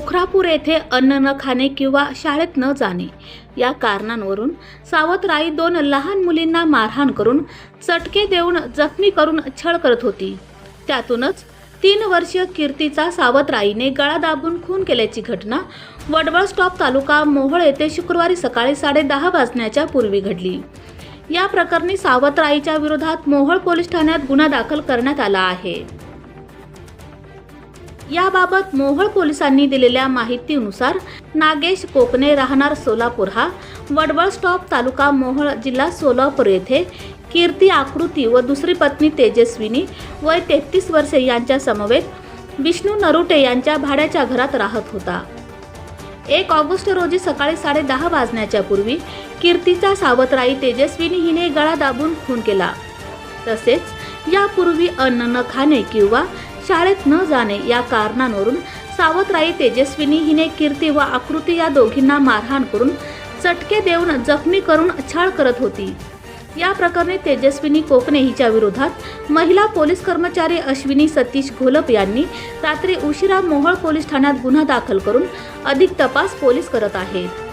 पोखरापूर येथे अन्न न खाणे किंवा शाळेत न जाणे या कारणांवरून सावतराई दोन लहान मुलींना मारहाण करून चटके देऊन जखमी करून छळ करत होती. त्यातूनच तीन वर्षीय कीर्तीचा सावतराईने गळा दाबून खून केल्याची घटना वडवळ स्टॉप तालुका मोहोळ येथे शुक्रवारी सकाळी साडेदहा वाजण्याच्या पूर्वी घडली. या प्रकरणी सावतराईच्या विरोधात मोहोळ पोलीस ठाण्यात गुन्हा दाखल करण्यात आला आहे. याबाबत मोहोळ पोलिसांनी दिलेल्या माहितीनुसार नागेश कोकणे राहणार सोलापूर हा वडवळ स्टॉप तालुका मोहोळ जिल्हा सोलापूर येथे कीर्ती आकृती व दुसरी पत्नी तेजस्विनी वय तेहतीस वर्षे यांच्या समवेत विष्णू नरुटे यांच्या भाड्याच्या घरात राहत होता. एक ऑगस्ट रोजी सकाळी साडे दहा वाजण्याच्या पूर्वी कीर्तीचा सावतराई तेजस्विनी हिने गळा दाबून खून केला. तसेच यापूर्वी अन्न न खाणे किंवा शाळेत न जाणे या कारणांवरून सावतराई तेजस्विनी हिने कीर्ती व आकृती या दोघींना मारहाण करून चटके देऊन जखमी करून छाळ करत होती. या प्रकरणी तेजस्विनी कोकणे हिच्या विरोधात महिला पोलीस कर्मचारी अश्विनी सतीश घोलप यांनी रात्री उशिरा मोहोळ पोलीस ठाण्यात गुन्हा दाखल करून अधिक तपास पोलीस करत आहेत.